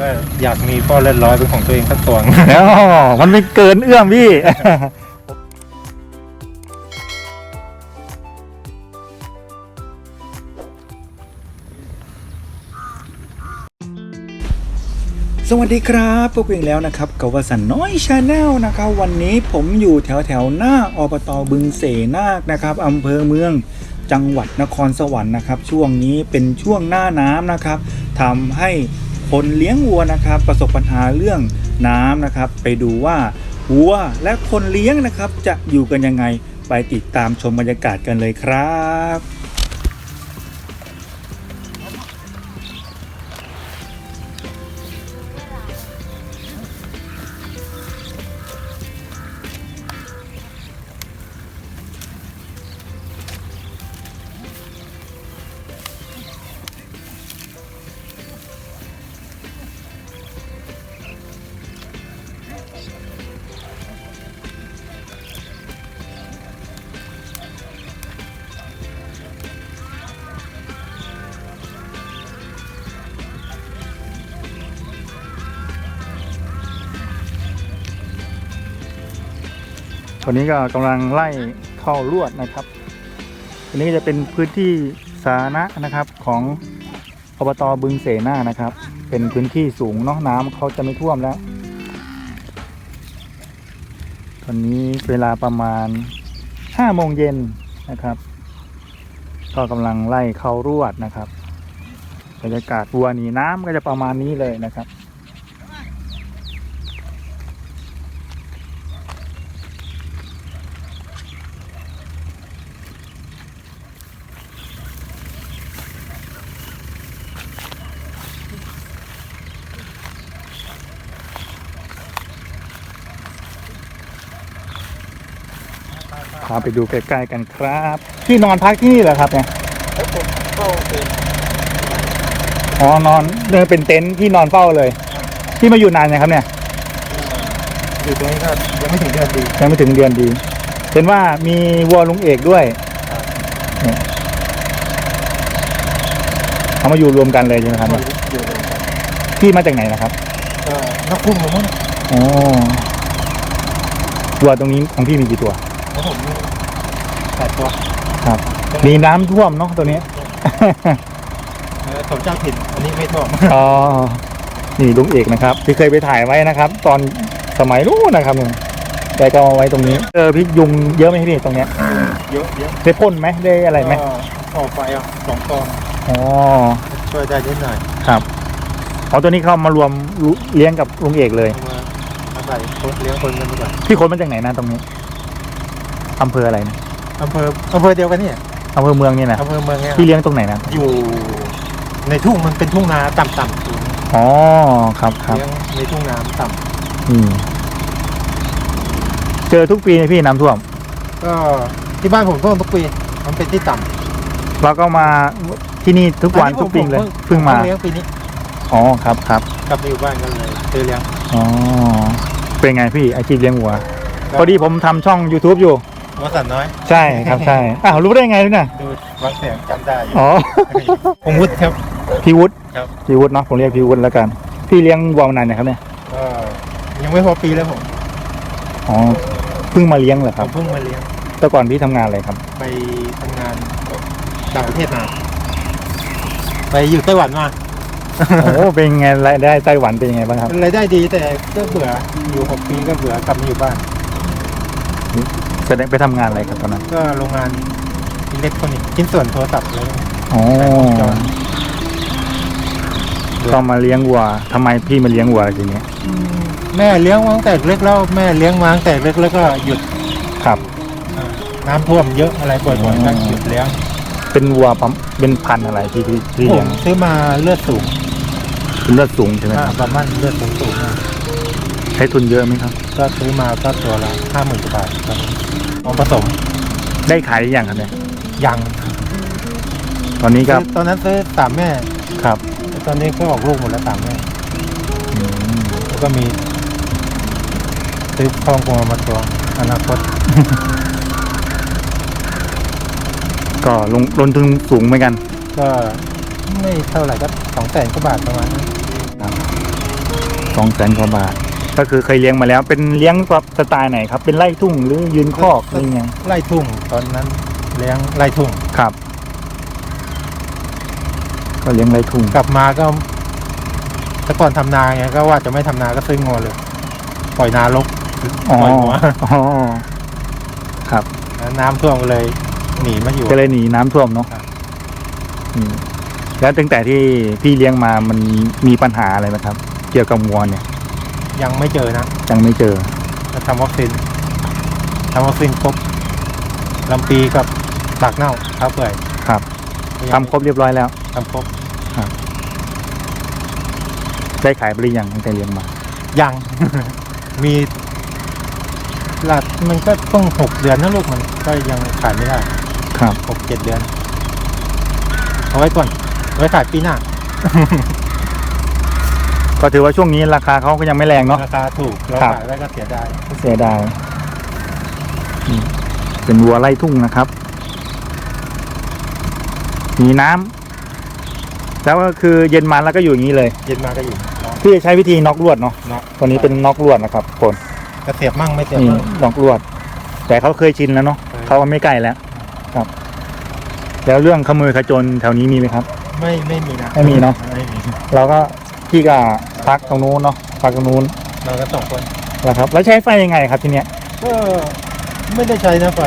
ก็อยากมีพ่อเล่นร้อยเป็นของตัวเองสักตัวอ๋อมันไม่เกินเอื้อมพี่ สวัสดีครับพวกเพียงแล้วนะครับกับวสันต์น้อยชาแนลนะครับ วันนี้ผมอยู่แถวแถวหน้าอบตบึงเสนาคนะครับอำเภอเมืองจังหวัดนครสวรรค์นะครับ ช่วงนี้เป็นช่วงหน้าน้ำนะครับทำให้คนเลี้ยงวัวนะครับ ประสบปัญหาเรื่องน้ำนะครับ ไปดูว่าวัวและคนเลี้ยงนะครับ จะอยู่กันยังไงไปติดตามชมบรรยากาศกันเลยครับ วันนี้ก็กำลังไล่เข้าลวดนะครับอันนี้จะเป็นพื้นที่สาธารณะนะครับของอบตบึงเสนานะครับ เป็นพื้นที่สูงเนาะน้ำเขาจะไม่ท่วมแล้วตอนนี้เวลาประมาณ5โมงเย็นนะครับ ก็กำลังไล่เข้ารวดนะครับบรรยากาศวัวหนีน้ำก็จะประมาณนี้เลยนะครับ พาไปดูใกล้ๆกันครับพี่นอนพักที่นี่เหรอครับเนี่ยอ๋อนอนเดินเป็นเต็นท์ที่นอนเฝ้าเลยพี่มาอยู่นานยังครับเนี่ยอยู่ตรงนี้ก็ยังไม่ถึงเดือนดียังไม่ถึงเดือนดี เห็นว่ามีวัวลุงเอกด้วยเนี่ยเขามาอยู่รวมกันเลยใช่ไหมครับเนี่ยอยู่เลยพี่มาจากไหนนะครับก็นกคุ้มของมันอ๋อวัวตรงนี้ของพี่มีกี่ตัว ของผมนี่แปด ตัวครับมีน้ำท่วมเนาะตัวนี้ เออของเจ้าถิ่นอันนี้ไม่ท่วมอ๋อ นี่ลุงเอกนะครับ ที่เคยไปถ่ายไว้นะครับ ตอนสมัยนู้นนะครับเนี่ยแกก็เอาไว้ตรงนี้ เออพี่ยุงเยอะไหมพี่ตรงเนี้ยเยอะเยอะได้พ่นไหมได้อะไรไหมก็ออกไปอะสองกองอ๋อ ช่วยได้นิดหน่อยครับเอาตัวนี้เข้ามารวมเลี้ยงกับลุงเอกเลยเอามาเอาใส่คนเลี้ยงคนกันดีกว่าพี่คนมาจากไหนนะตรงนี้อำเภออะไรนะ อำเภออำเภอเดียวกันเนี่ยอำเภอเมืองเนี่ยนะอำเภอเมืองเนี่ยพี่เลี้ยงตรงไหนนะอยู่ในทุ่งมันเป็นทุ่งนาต่ำๆอยู่อ๋อครับครับเลี้ยงในทุ่งนาต่ำอืมเจอทุกปีไหมพี่น้ำท่วมก็ที่บ้านผมท่วมทุกปีมันเป็นที่ต่ำเราก็มาที่นี่ทุกวันทุกปีเลยเพิ่งมาเลี้ยงปีนี้อ๋อครับครับกลับมาอยู่บ้านกันเลยซื้อเลี้ยง อ๋อเป็นไงพี่อาชีพเลี้ยงวัว พอดีผมทำช่อง YouTube อยู่ วสันน้อย ใช่ครับใช่อ้าวรู้ได้ไงเนี่ยดูฟังเสียงจำได้อยู่อ๋อ ผมวุฒิครับ พี่วุฒิครับ พี่วุฒิเนาะผมเรียกพี่วุฒิแล้วกัน พี่เลี้ยงวัวมานานนะครับเนี่ยก็ยังไม่พอปีแล้วผมอ๋อเพิ่งมาเลี้ยงเหรอผครับมเพิ่งมาเลี้ยงแต่ก่อนพี่ทำงานอะไรครับ ไปทำงานต่างประเทศมา ไปอยู่ไต้หวันมาโอ้เป็นไงรายได้ไต้หวันเป็นยังไงบ้างครับ รายได้ดีแต่ก็เบื่ออยู่หกปีก็เบื่อกลับมาอยู่บ้าน แสดงไปทำงานอะไรครับตอนนั้นก็โรงงานอิเล็กทรอนิกส์ชิ้นส่วนโทรศัพท์อะไรพวกนี้อ๋อจอต้องมาเลี้ยงวัวทำไมพี่มาเลี้ยงวัวอะไรอย่างเงี้ยอืมแม่เลี้ยงมาตั้งแต่เล็กแล้วแม่เลี้ยงมาตั้งแต่เล็กแล้วก็หยุดครับ อ่าน้ำท่วมเยอะอะไรบ่อยๆก็หยุดเลี้ยงเป็นวัวปั๊มเป็นพันธุ์อะไรที่พี่พี่ผเลี้ยมงซื้อมาเลือดสูงเป็นเลือดสูงใช่ไหมอ่าครับประมาณเลือดสูงสูงมาก ใช้ทุนเยอะไหมครับ ก็ซื้อมาก็ตัวละห้าหมื่นกว่าบาทครับของผสมได้ขายหรือยังครับเนี่ยยังตอนนี้ครับซื้อตอนนั้นซื้อสามแม่ครับแต่ตอนนี้ก็ออกลูกหมดแล้วสามแม่อืมแล้วก็มีซื้อทองกงมาตัวอนาคตก็ลงลงทุนสูงเหมือนกัน ก็ไม่เท่าไหร่ก็สองแสนกว่าบาทประมาณนั้น สองแสนกว่าบาท ก็คือเคยเลี้ยงมาแล้ว เป็นเลี้ยงแบบสไตล์ไหนครับ เป็นไล่ทุ่งหรือยืนคอกหรือยังไงไล่ทุ่งตอนนั้นเลี้ยงไล่ทุ่งครับ ก็เลี้ยงไล่ทุ่งกลับมาก็แต่ก่อนทำนาไงก็ว่าจะไม่ทำนาก็ซื้องอเลย ปล่อยนาลกอ๋อปล่อยหัวอ๋อครับแล้วน้ำท่วมก็เลย หนีมาอยู่ก็เลยหนีน้ำท่วมเนาะครับอืมแล้วตั้งแต่ที่พี่เลี้ยงมามันมีปัญหาอะไรไหมครับ เกี่ยวกับวัวเนี่ย ยังไม่เจอนะยังไม่เจอจะทำวัคซีนทำวัคซีนครบลำปีกับปากเน่าเท้าเปื่อยครับทำครบเรียบร้อยแล้วทำครบได้ขายไปหรือยังตั้งแต่เลี้ยงมา ยัง มีหลัดมันก็ต้องหกเดือนนะลูกมันก็ยังขายไม่ได้ ครับหกเจ็ดเดือน เอาไว้ก่อนเอาไว้ขายปีหน้า ก็ถือว่าช่วงนี้ราคาเขาก็ยังไม่แรงเนาะ ราคาถูกเราครับ ขายไว้ก็เสียดายเสียดายอืมเป็นวัวไล่ทุ่งนะครับ มีน้ำแล้วก็คือเย็นมาแล้วก็อยู่อย่างนี้เลย เย็นมาก็อยู่เนาะ พี่จะใช้วิธีน็อกลวดเนาะเนาะตัวนี้เป็นน็อกลวดนะครับคนก็เสียบมั่งไม่เสียบนี่มั่ง น็อกลวด แต่เขาเคยชินแล้วเนาะเคยเขาก็ไม่ใกล้แล้ว ครับ แล้วเรื่องขโมยขจรแถวนี้มีไหมครับ ไม่ไม่มีนะไม่มีเนาะ ไม่มีเราก็ พี่ก็พักตรงนู้นเนาะพักตรงนู้นเราก็สองคนนะครับ แล้วใช้ไฟยังไงครับที่เนี้ยก็ไม่ได้ใช้นะไฟ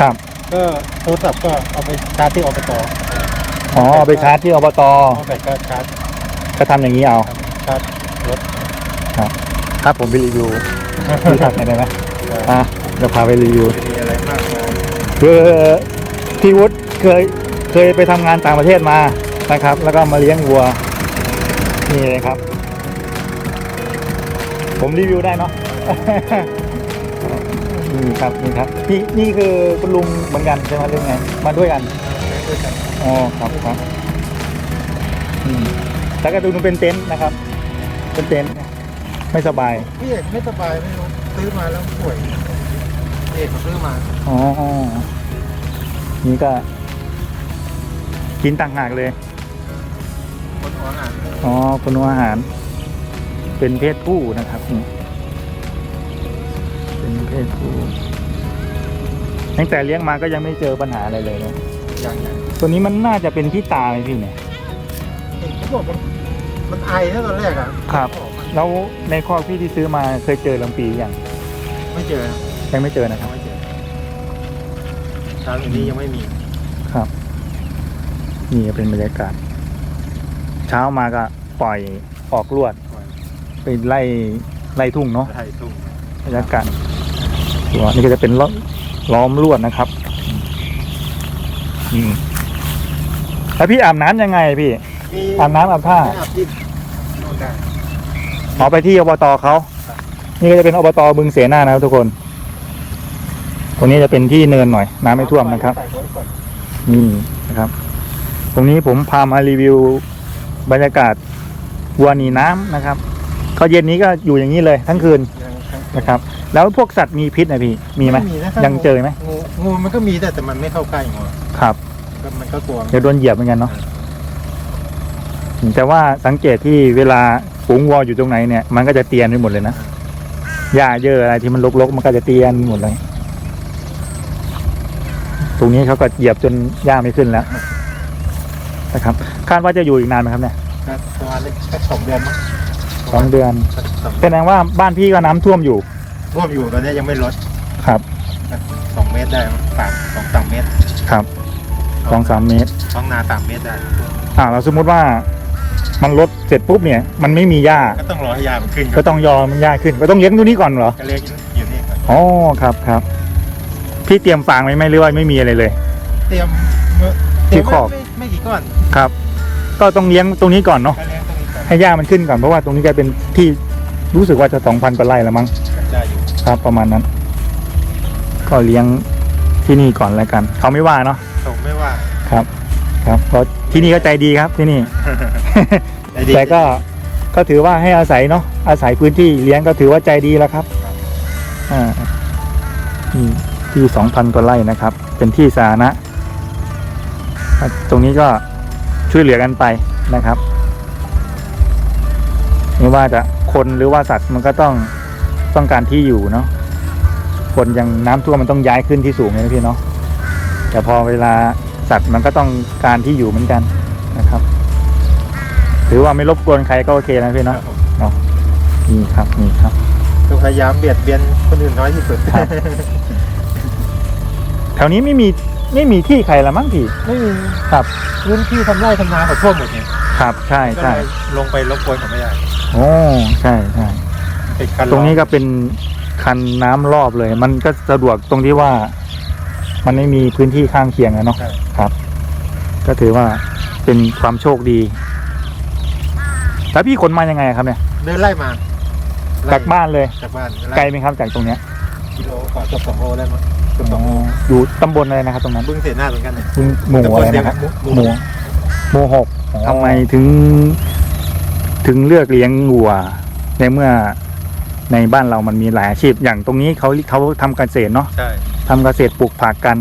ครับก็โทรศัพท์ก็เอาไปชาร์จที่อบตอ๋อเอาไปชาร์จที่อบตเอาไปก็ชาร์จก็ทำอย่างนี้เอาชาร์จรถครับผมไปรีวิวพี่ทักหน่อยได้ไหมอะเดี๋ยวพาไปรีวิวมีอะไรมากมายคือพี่วุฒิเคยเคยไปทำงานต่างประเทศมานะครับ แล้วก็มาเลี้ยงวัว นี่เลยครับ ผมรีวิวได้เนาะนี่ครับนี่ครับนี่นี่คือคุณลุงเหมือนกันใช่ไหมหรือไงมาด้วยกันด้วยกันอ๋อครับครับอืมแล้วก็ดูมันเป็นเต็นท์นะครับ เป็นเต็นท์ไม่สบายพี่เอกไม่สบายไม่รู้ซื้อมาแล้วป่วยพี่เอกเขาซื้อมาอ๋อนี่ก็กินต่างหากเลย คนหัวหางอ๋อคุณอาหาร เป็นเพศผู้นะครับนี่เป็นเพศผู้ตั้งแต่เลี้ยงมาก็ยังไม่เจอปัญหาอะไรเลยเนอะอย่างนั้นตัวนี้มันน่าจะเป็นที่ตาไหมพี่เนี่ยเห็นเขาบอกมันมันไอนะตอนแรกอะครับ แล้วในข้อพี่ที่ซื้อมาเคยเจอลำปีอย่างไม่เจอยังไม่เจอนะคยัรับงไม่เจอทางอย่างนี้ยังไม่มีครับ นี่ก็เป็นบรรยากาศ เช้ามาก็ปล่อยออกลวด ไปไล่ไล่ทุ่งเนาะไทยทุ่งบรรยากาศตัวนี่ก็จะเป็นล้อมล้อมลวดนะครับอืมแล้วพี่อาบน้ำยังไงพี่มีอาบน้ำอาบท่าไม่อาบที่โน่นได้ขอไปที่อบตเขา นี่ก็จะเป็นอบตบึงเสนานะครับทุกคน ตรงนี้จะเป็นที่เนินหน่อย น้ำไม่ท่วมนะครับใส่ไว้ก่อนนี่นะครับ ตรงนี้ผมพามารีวิว บรรยากาศวัวหนีน้ำนะครับเขาเย็นนี้ก็อยู่อย่างนี้เลยทั้งคืนยังยังนะครับ แล้วพวกสัตว์มีพิษนะพี่มีไหมนะยังเจอไหมงูงูมันก็มีแต่แต่มันไม่เข้าใกล้งูครับก็มันก็กลัวเดี๋ยวโดนเหยียบเหมือนกันเนาะแต่ว่าสังเกตที่เวลาฝูงวัวอยู่ตรงไหนเนี่ยมันก็จะเตียนไปหมดเลยนะหญ้าเยอะอะไรที่มันรกๆมันก็จะเตียนหมดเลย ตรงนี้เขาก็เหยียบจนหญ้าไม่ขึ้นแล้ว นะครับคาดว่าจะอยู่อีกนานไหมครับเนี่ยก็ประมาณแค่สองเดือนมั้งสองเดือนสองแสดงว่าบ้านพี่ก็น้ำท่วมอยู่ร่วมอยู่ตอนนี้ยังไม่ลดครับสองเมตรได้มั้งสามสองสามเมตรครับสองสามเมตรท้องนาสามเมตรได้อ่าเราสมมุติว่ามันลดเสร็จปุ๊บเนี่ยมันไม่มีหญ้าก็ต้องรอให้ยามันขึ้นก็ต้องยอมมันหญ้าขึ้นก็ต้องเลี้ยงตัวนี้ก่อนเหรอก็เลี้ยงอยู่นี่ครับอ๋อครับครับพี่เตรียมฟางไว้ไหมหรือว่าไม่มีอะไรเลย เตรียมเมื่อที่คอกไม่ไม่ กี่ก้อนครับ ก็ต้องเลี้ยงตรงนี้ก่อนเนาะ ก็เลี้ยงตรงนี้ก่อนให้หญ้ามันขึ้นก่อนเพราะว่าตรงนี้จะเป็นที่รู้สึกว่าจะสองพันกว่าไร่แล้วมั้ง ได้อยู่ครับประมาณนั้น ก็เลี้ยงที่นี่ก่อนแล้วกัน เขาไม่ว่าเนาะผมไม่ว่าครับ ครับก็ที่นี่ก็ใจดีครับที่นี่ใจดีแต่ก็ก็ถือว่าให้อาศัยเนาะอาศัยพื้นที่เลี้ยงก็ถือว่าใจดีแล้วครับอ่านี่ที่สองพันกว่าไร่นะครับ เป็นที่สาธารณะ ตรงนี้ก็ช่วยเหลือกันไปนะครับไม่ว่าจะคนหรือว่าสัตว์มันก็ต้องต้องการที่อยู่เนาะคนอย่างน้ำท่วมมันต้องย้ายขึ้นที่สูงเลยนะพี่เนาะแต่พอเวลาสัตว์มันก็ต้องการที่อยู่เหมือนกันนะครับถือว่าไม่รบกวนใครก็โอเคนะพี่ครัเนาะบผมเนาะนี่ครับนี่ครับคือพยายามเบียดเบียนคนอื่นน้อยที่สุดครับแถวนี้ไม่มี ไม่มีที่ใครละมั้งพี่ ไม่มีครับพื้นที่ทำไร่ทำนาเขาท่วมหมดเนี่ยครับใช่ก็ใช่เลยลงไปรบกวนเขาไม่ได้โอ้ใช่ใช่ติดคันตรงนี้ก็เป็นคันน้ำรอบเลย มันก็สะดวกตรงที่ว่า มันไม่มีพื้นที่ข้างเคียงอะเนาะ ใช่ครับ ก็ถือว่าเป็นความโชคดี แล้วพี่ขนมายังไงครับเนี่ยเดินไล่มาไล่จากบ้านเลย จากบ้านไกลไหมครับจากตรงเนี้ยกิโลกว่าเกือบสองโลได้มั้ง เกือบสองโลอยู่ตำบลอะไรนะครับตรงนั้นบึ้งเสียหน้าเหมือนกันเนี่ยหมู่อะไรนะครับหมู่หมู่หมู่หกทำไมถึง ถึงเลือกเลี้ยงวัว ในเมื่อในบ้านเรามันมีหลายอาชีพ อย่างตรงนี้เขาเขาทำเกษตรเนาะใช่ทำเกษตรปลูกผักกัน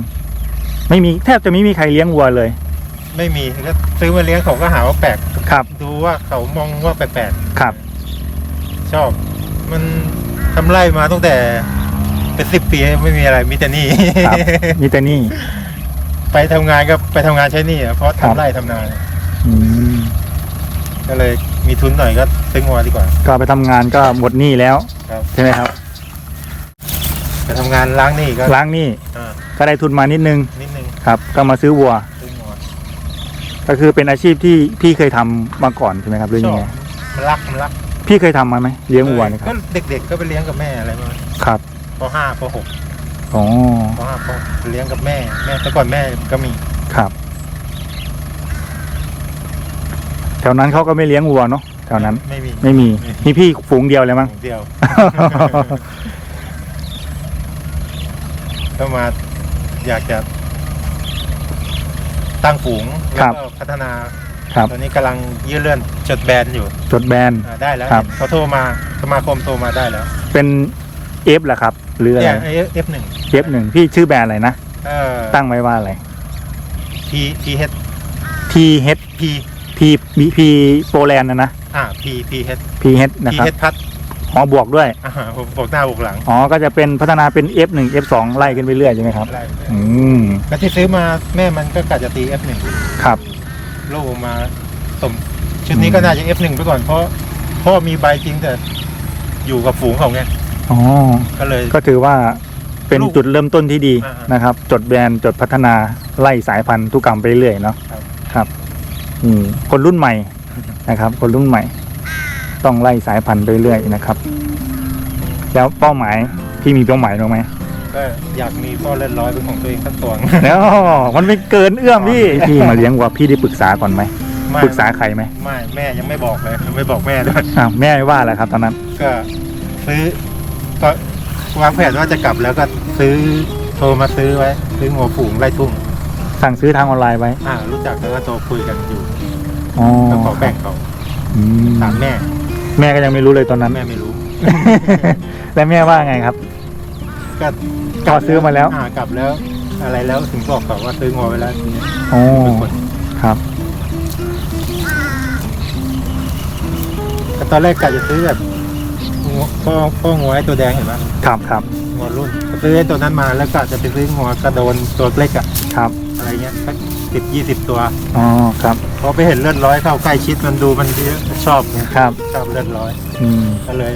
ไม่มีแทบจะไม่มีใครเลี้ยงวัวเลย ไม่มีก็ซื้อมาเลี้ยงเขาก็หาว่าแปลกครับ ดูว่าเขามองว่าแปลกครับๆชอบ มันทำไร่มาตั้งแต่ เป็นสิบปีไม่มีอะไรมีแต่หนี่ ครับ มีแต่นี่ ไปทำงานก็ไปทำงานใช้หนี่อะเพราะครับทำไร่ทำนาเนี่ยอืมก็เลยมีทุนหน่อยก็ซื้องัวดีกว่า ก็ไปทำงานก็หมดหนี้แล้วครับ ใช่ไหมครับ ไปทำงานล้างหนี่ก็ล้างหนี้อ่าก็ได้ทุนมานิดนึงนิดนึงครับ ก็มาซื้อวัว ซื้องัวก็คือเป็นอาชีพที่พี่เคยทำมาก่อนใช่ไหมครับหรือชยัองบไงมันรักมันรักพี่เคยทำมาไหมเลี้ยงวัวเนยคก็รับเด็กๆก็ไปเลี้ยงกับแม่อะไรมาครับ ปห้าปหกอ๋อปห้าปหกเลี้ยงกับแม่ แม่แต่ก่อนแม่ก็มีครับ แถวนั้นเขาก็ไม่เลี้ยงวัวเนาะแถวนั้น ไม่มีไม่มีมีพี่ฝูงเดียวเลยมั้งเดียวก็มาอยากจะตั้งฝูงคแล้รัวบก็พัฒนาครับตอนนี้กำลังยื่นเลื่อนจดแบนอยู่ จดแบนอ่าได้แล้วครับเขาโทรมาสมาคมโทรมาได้แล้ว เป็นเอฟเหรอครับ หรืออะไรเนี่ยเอฟหนึ่งเอฟหนึ่งพี่ชื่อแบรนด์อะไรนะ เอ่อตั้งไว้ว่าอะไร พีพีเฮด T H พี P P P โปแลนด์นะนะ อ่าพีพีเฮด P H นะพีครับเฮดพัดอ๋อบวกด้วย อ่าผมบอกหน้าบอกหลังอ๋อ ก็จะเป็นพัฒนาเป็น F 1 F 2ไล่ขึ้นไปเรื่อยใช่ไหมครับอะไรอืม แล้วที่ซื้อมาแม่มันก็กะจะตี F1 ครับ โลกมาสมชุดนี้ก็น่าจะ F1 ไปก่อนเพราะพ่อมีใบจริงแต่อยู่กับฝูงเขาไง อ๋อ ก็เลย ก็ถือว่าเป็นลูกจุดเริ่มต้นที่ดีอ่าฮะนะครับ จดแบรนด์จดพัฒนาไล่สายพันธุกรรมไปเรื่อยเนาะครับครับอืมคนรุ่นใหม่นะครับ คนรุ่นใหม่ ต้องไล่สายพันธุ์ไปเรื่อยนะครับ แล้วเป้าหมายพี่มีเป้าหมายบ้างไหมก็อยากมีพ่อเล่นร้อยเป็นของตัวเองสักตัวแล้วมันไม่เกินเอื้อมพี่พี่มาเลี้ยงวัวพี่ได้ปรึกษาก่อนไหมไม่ปรึกษาใครไหมไม่แม่ยังไม่บอกเลยยังไม่บอกแม่ด้วยอ้าวแม่ไม่ว่าอะไรครับตอนนั้น ก็ซื้อ ก็วางแผนว่าจะกลับแล้วก็ซื้อโทรมาซื้อไว้ ซื้อหัวฝูงไล่ทุ่งสั่งซื้อทางออนไลน์ไว้อ่ารู้จักแล้วก็โทรคุยกันอยู่อ๋อก็ขอแบ่งเขาอืมถามแม่แม่ก็ยังไม่รู้เลยตอนนั้นแม่ไม่รู้ แล้วแม่ว่าไงครับ ก็พอซื้อมาแล้ว อ่ากลับแล้ว อะไรแล้วถึงบอกเขาว่าซื้องัวไว้แล้วทีนี้โอ้เป็นคนครับ แต่ตอนแรกกะจะซื้อแบบงัว พ่อพ่องัวไอ้ตัวแดงเห็นไหมครับครับงัวรุ่นซื้อไอ้ตัวนั้นมาแล้วก็จะไปซื้องัวกระโดนตัวเล็กอะครับ อะไรเงี้ยสักสิบยี่สิบตัวอ๋อครับพอไปเห็นเลือดร้อยเข้าใกล้ชิดมันดูมันเยอะชอบไงครับ ชอบเลือดร้อยอืมก็เลย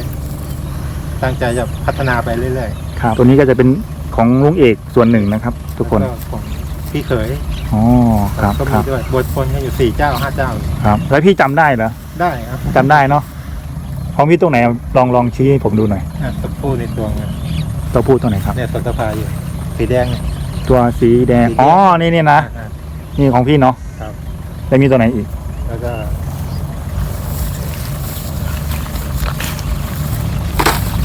ตั้งใจจะพัฒนาไปเรื่อยครับ ตัวนี้ก็จะเป็นของลุงเอกส่วนหนึ่งนะครับ ๆทุกคนแล้วของพี่เขยอ๋อครับก็คมีรับด้วยบทคนก็อยู่สี่เจ้าห้าเจ้าครับ แล้วพี่จำได้เหรอได้ครับจำได้เนาะ ของพี่ตรงไหนลองลองชี้ให้ผมดูหน่อยอะตัวผู้ในตัวไงตัวพูดตัวไหนครับ เนี่ยตัวสภาอยู่สีแดงเนี่ย ตัวสีแดงสีแดง อ๋อนี่นี่นะอ่านี่ของพี่เนาะครับ แล้วมีตัวไหนอีก แล้วก็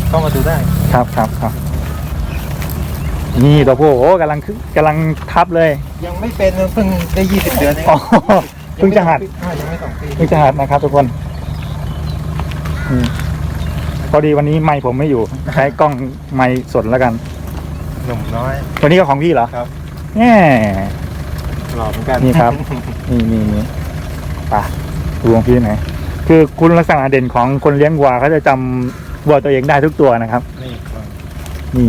เข้ามาดูได้ครับครับครับนี่ตัวผู้โอ้กำลังขึ้นกำลังทับเลยยังไม่เป็นเพิ่งได้ยี่สิบเดือนเองอ๋อเพิ่งจะหัดอ่ายังไม่สองปี เพิ่งจะหัดนะครับทุกคนอืม พอดีวันนี้ไม้ผมไม่อยู่ ใช้กล้องไม้สดแล้วกัน หนุ่มน้อยวันนี้ก็ของพี่เหรอครับแง่หล่อเหมือนกันนี่ครับ นี่นี่นี่ไป่ะดูของพี่หน่อยคือคุณลักษณะเด่นของคนเลี้ยงวัวเขาจะจำวัวตัวเองได้ทุกตัวนะครับ นี่นี่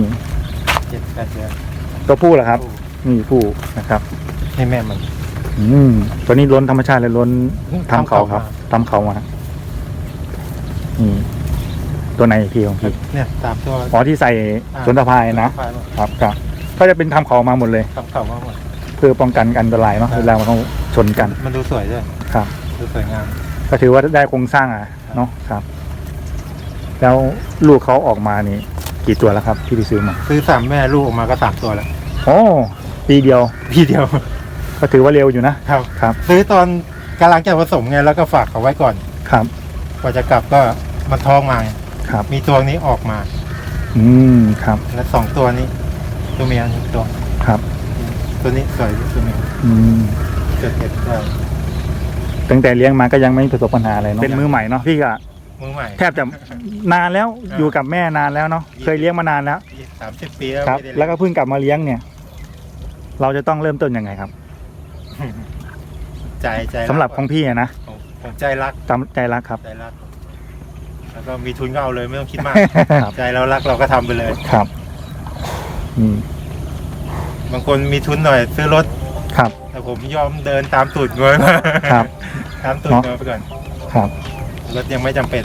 เจ็ดแปดเดือนตัวผู้เหรอครับ นี่ผู้นะครับ ให้แม่มัน อืมตัวนี้ล้นธรรมชาติเลยล้นทำเขาครับทำเขามา นี่ตัวไหนพี่ของพี่เนี่ยตามตัวอ๋อที่ใส่สนตะพายนะพายหมดครับครับก็จะเป็นทำเขามาหมดเลย ทำเข่ามาหมด เพื่อป้องกันอันตรายเนาะเวลามันเขาชนกันมันดูสวยด้วยครับ ดูสวยงาม ก็ถือว่าได้โครงสร้างอะเนาะครับ แล้วลูกเขาออกมานี่ กี่ตัวแล้วครับ ที่ไปซื้อมาซื้อสามแม่ลูกออกมาก็สามตัวแล้วโอ้ปีเดียว พี่เดียว ก็ถือว่าเร็วอยู่นะครับ ครับ ซื้อตอนกำลังจะผสมไงแล้วก็ฝากเขาไว้ก่อนครับ กว่าจะกลับก็ มันท้องมาไงครับ มีตัวนี้ออกมา อืมครับ แล้วสองตัวนี้ ตัวเมียนี่ตัว ครับ ตัวนี้สวยตัวเมียอืมเกิดเห็ดได้ตั้งแต่เลี้ยงมาก็ยังไม่ประสบปัญหาอะไรเนาะเป็นมือใหม่เนาะพี่ก็มือใหม่ แทบจะนานแล้วครับอยู่กับแม่นานแล้วเนาะเคยเลี้ยงมานานแล้ว สามสิบปีแล้วครับ ไม่ได้แล้วก็เพิ่งกลับมาเลี้ยงเนี่ย เราจะต้องเริ่มต้นยังไงครับใจใจกสำหรับของพี่อะนะผมผมใจรักจำใจรักครับ ใจรัก แล้วก็มีทุนก็เอาเลยไม่ต้องคิดมากครับใจเรารักเราก็ทำไปเลย ครับ อืมบางคนมีทุนหน่อยซื้อรถ ครับ แต่ผมยอมเดินตามตูดงวยมาครับตามตูดเนาะงวยไปก่อนครับ รถยังไม่จำเป็น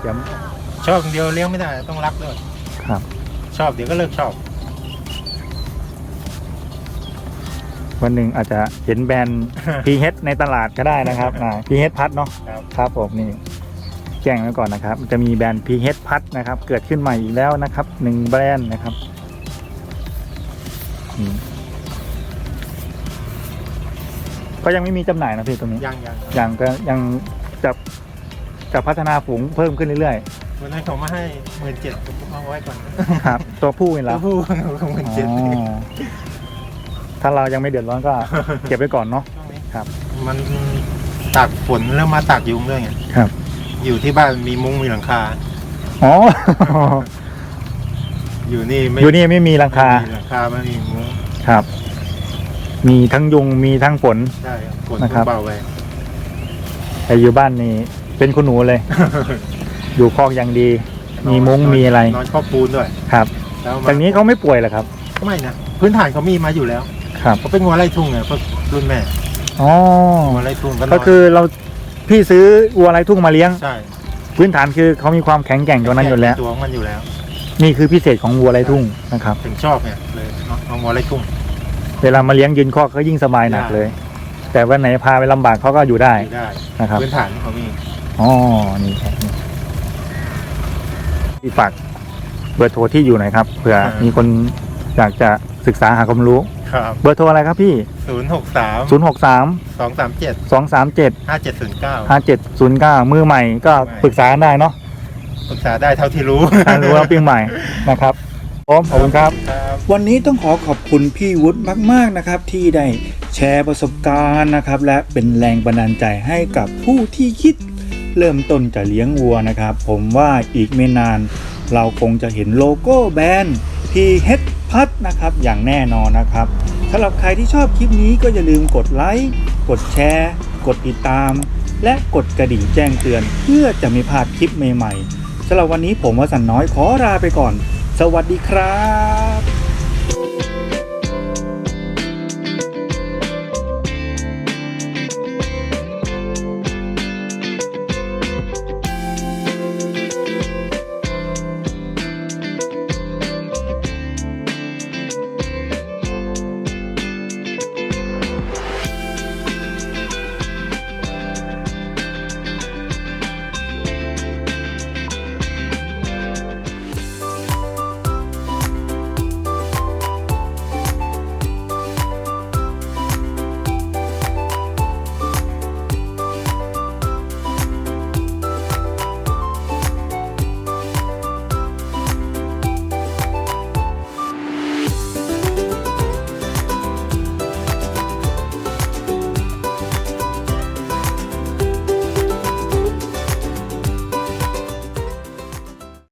เดี๋ยวชอบอย่างเดียวเลี้ยงไม่ได้ต้องรักด้วยครับ ชอบเดี๋ยวก็เลิกชอบวันหนึ่งอาจจะเห็นแบรนด์ PH ในตลาดก็ได้นะครับ อ่า PH พัดเนาะครับ ครับผมนี่ แจ้งไว้ก่อนนะครับ จะมีแบรนด์ PH พัดนะครับ เกิดขึ้นใหม่อีกแล้วนะครับหนึ่งแบรนด์นะครับอืมก็ยังไม่มีจำหน่ายนะพี่ตรงนี้ยังยังยังก็ยังจะจะพัฒนาฝูงเพิ่มขึ้นเรื่อยวันนั้นเขามาให้หมื่นเจ็ดผมเอาไว้ก่อนๆครับ ตัวผู้นี่แหแล้ละวผู้หมื่นเจ็ดอ๋อถ้าเรายังไม่เดือดร้อนก็เก็บไว้ก่อนเนาะครับ มันตากฝนเริ่มมาตากยุงด้วยไงครับ อยู่ที่บ้านมีมุ้งมีหลังคา อ๋อ อยู่นี่ไม่อยู่นี่ไม่มีราคา ไม่มีหลังคาไม่มีมุ้งครับ มีทั้งยุงมีทั้งฝน ใช่ฝนนะครับ เบาไป แต่อยู่บ้านนี่เป็นคุณหนูเลย อยู่คอกอย่างดี มีมุ้งมีอะไร นอนครอบปูนด้วยครับแล้วมจากนี้เขาไม่ป่วยเหรอครับก็ไม่นะพื้นฐานเขามีมาอยู่แล้วครับ เขาเป็นงัวไร่ทุ่งเนี่ยพวกรุ่นแม่อ๋อ งัวไร่ทุ่งก็นนก็คือเรา พี่ซื้อวัวไรทุ่งมาเลี้ยง ใช่พื้นฐานคือเขามีความแข็งแกร่งตัวนั้นอยู่แล้ว ตัวของมันอยู่แล้ว นี่คือพิเศษของวัวไรทุ่งนะครับ ถึงชอบเนี่ยเลยเอาเอางัวไร่ทุ่ง เวลามาเลี้ยงยืนคอกก็ยิ่งสบายหนักเลย แต่วันไหนพาไปลำบากเขาก็อยู่ได้อยู่ได้ นะครับ พื้นฐานเขามีอ๋อ นี่ครับนี่ที่ฝากเบอร์โทรที่อยู่หน่อยครับ เผื่อมีคนอยากจะศึกษาหาความรู้ ครับเบอร์โทรอะไรครับพี่ ศูนย์หกสาม0 6 3 สองสามเจ็ด2 3 7 ห้าเจ็ดศูนย์เก้า5 7 0 9 มือใหม่ก็ปรึกษากันได้เนาะปรึกษาได้เท่าที่รู้ถ้ารู้ว่าปีใหม่นะครับผมขอบคุณครับ ครับ วันนี้ต้องขอขอบคุณพี่วุฒิมาก ๆ นะครับ ที่ได้แชร์ประสบการณ์นะครับ และเป็นแรงบันดาลใจให้กับผู้ที่คิดเริ่มต้นจะเลี้ยงวัวนะครับ ผมว่าอีกไม่นาน เราคงจะเห็นโลโก้แบรนด์ PH พัดนะครับอย่างแน่นอนนะครับสำหรับใครที่ชอบคลิปนี้ก็อย่าลืมกดไลค์กดแชร์ กดติดตาม และกดกระดิ่งแจ้งเตือน เพื่อจะไม่พลาดคลิปใหม่ๆสำหรับวันนี้ผมวสันน้อยขอลาไปก่อน สวัสดีครับ